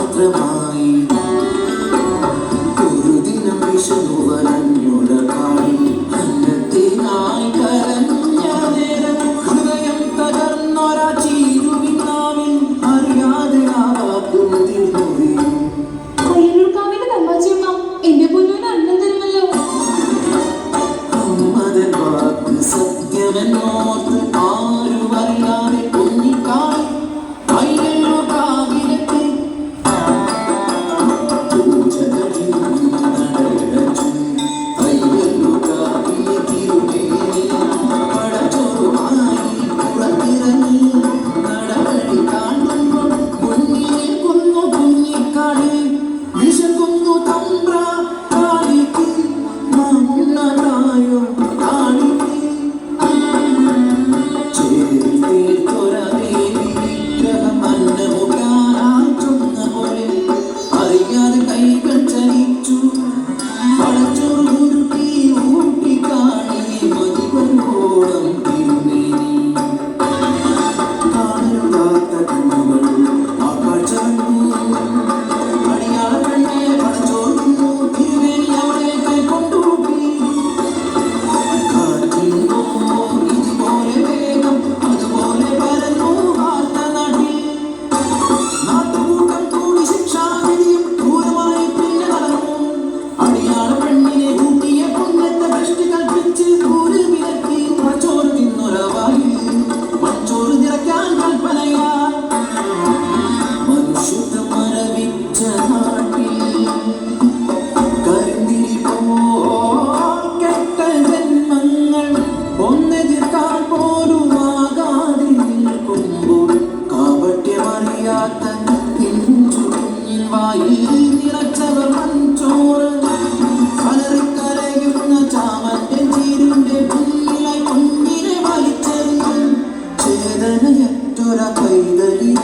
will Matrimony ตำรา കണ്ടാൽ പോലും ആകാതെ നിൽക്കുമ്പോൾ കാപട്യമറിയാത്ത പിഞ്ചുകുഞ്ഞിൻ വായിൽ നിറച്ചവർ മൺചോറ് കലറിക്കലയുന്ന ചാമന്റെ ചീരിന്റെ പുല്ലിലെ കുഞ്ഞിനെ വലിച്ചെറിയും. ചേതനയറ്റൊര കൈതലിൽ